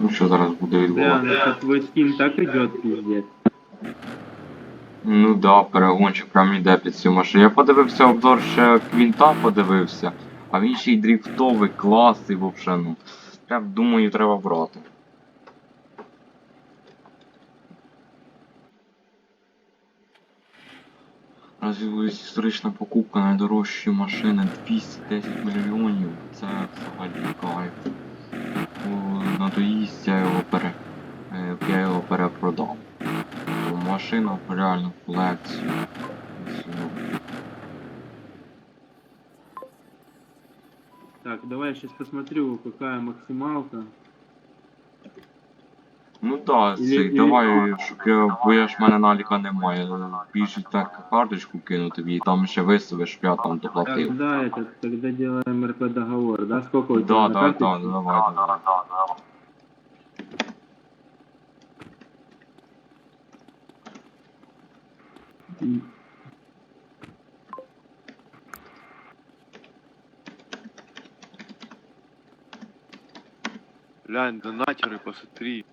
Ну що зараз буде відбуватися? Твій скін так іде, піздець. Ну да, перегончик прям іде під цю машину. Я подивився обзор ще квінта подивився, а він ще й дріфтовий, клас і вообще, ну. Я думаю, треба брати. Розвивається історична покупка найдорожчої машини 210 мільйонів. Це взагалі кайф надоїсть, я його пере... Е, я його перепродам. Машину машина реально в колекцію. Так, давай я сейчас посмотрю, какая максималка. Ну да, цей, давай, щоб бо я ж в мене наліка немає. Більше так карточку кинути і там ще виставиш, щоб я там доплатив. Так, да, это, тогда делаем РП договор, да? Сколько у тебя Да, да, да, давай, давай, давай. Глянь, донатери посмотри.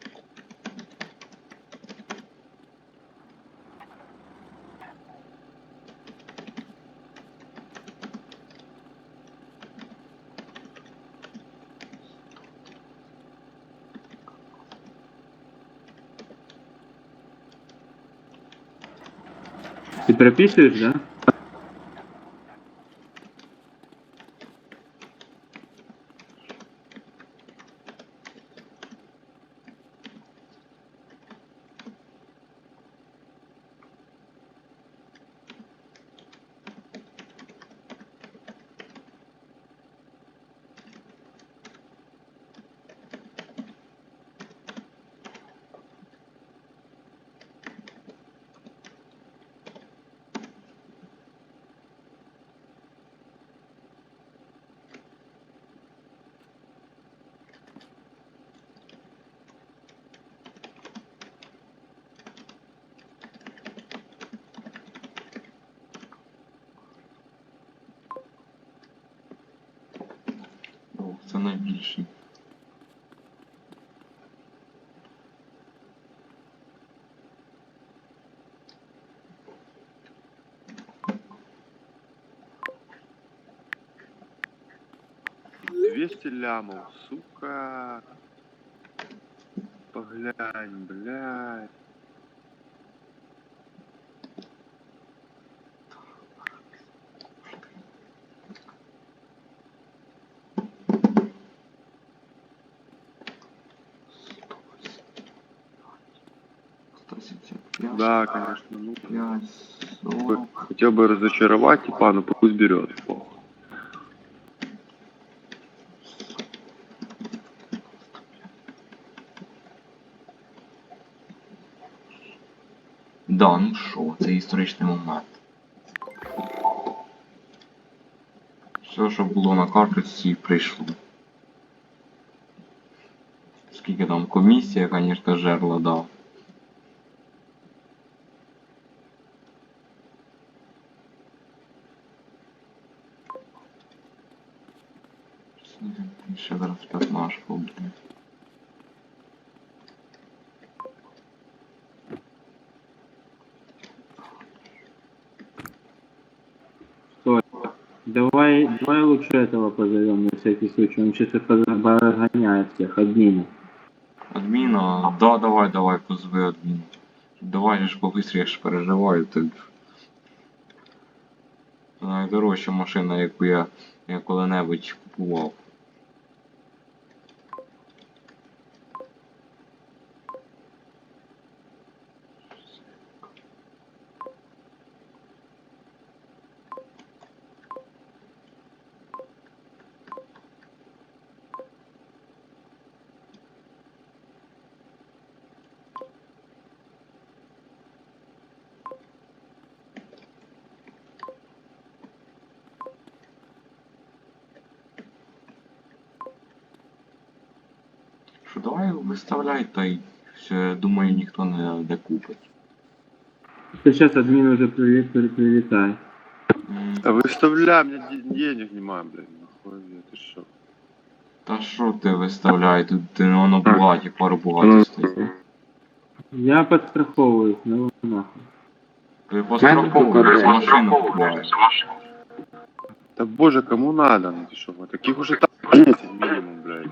Ты прописываешь, да? це найбільший. Двести лямов, сука. Поглянь, блядь. Да, конечно. Ну, 5, хотел бы разочаровать типа, ну пусть берет. Да, ну шо, це історичний момент. Все, що було на карточці, прийшло. Скільки там комісія, звісно, жерла дав. ще зараз п'ятнашку, блядь. Давай, давай лучше этого позовем на всякий случай. Он сейчас разгоняет всех, админа. Админа? Да, давай, давай, позови админа. Давай, же побыстрее, я ж переживаю. Ти... Найдорожча машина, яку я, я коли-небудь купував. що давай виставляй та й думаю, ніхто не докупить. Сейчас админ уже привет, прилетай. Да выставляй, мне де- денег нема, блядь, нахуй, блядь, ты? Та що ти виставляй, тут ти воно платі, пару багато ну, стоїть. Ну. Я подстраховываюсь, ну его нахуй. Ти постраховуєш машину купуєш. Да боже, кому надо, ну ты шо, таких уже так, блядь, минимум, блядь.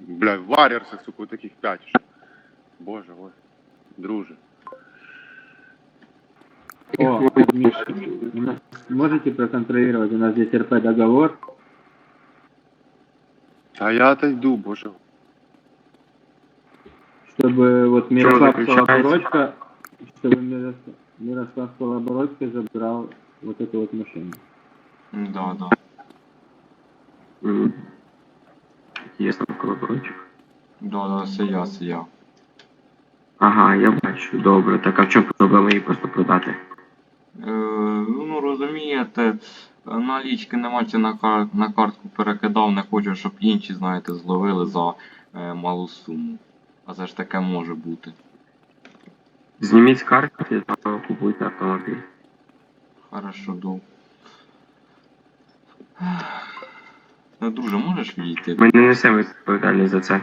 Блядь, варьерсы, сука, вот таких 5 еще. Боже, вот, друже. О, Миша, можете проконтролировать, у нас здесь РП договор. Да я отойду, боже. чтобы вот Мирослав? Колобородько, чтобы Мирослав, Колобородько забрал вот эту вот машину. Да, да. Мгм. Ясно, колоборочок. Да, да, це я, це я. Ага, я бачу, добре. Так а в чому проблема її просто продати? Е, ну розумієте, налічки нема чи на, кар... на картку перекидав, не хочу, щоб інші, знаєте, зловили за е, малу суму. А це ж таке може бути. Зніміть з карти та купуйте автомобіль. Хорошо, до. Ну, друже, можеш відійти? Ми не несемо відповідальність за це.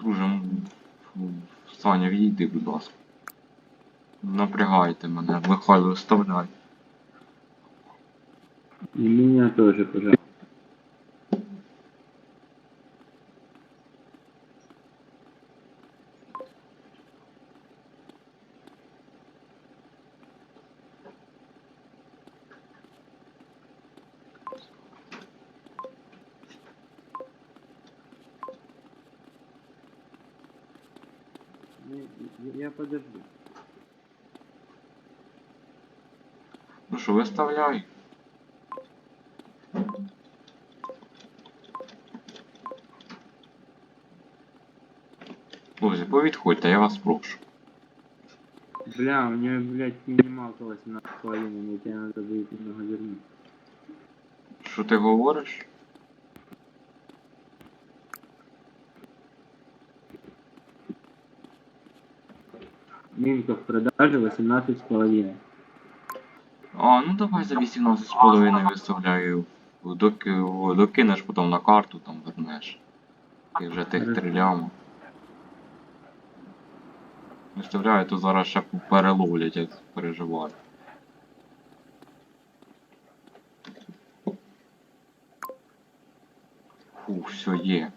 Друже, Саня, відійди, будь ласка. Напрягайте мене, Михайло, вставляй. І мене теж, пожалуйста. Я подожду. Ну що, виставляй. Друзі, повідходьте, я вас прошу. Бля, у нее, блядь, минималка 18,5, мне тебе надо будет немного вернуть. Що ти говориш? Минка в продаже 18,5. А, ну давай за 18,5 виставляю. Доки, докинеш потім на карту, там вернеш. І вже тих Хорошо. три ляма. Виставляю, то зараз ще переловлять, я переживаю. Фу, все є.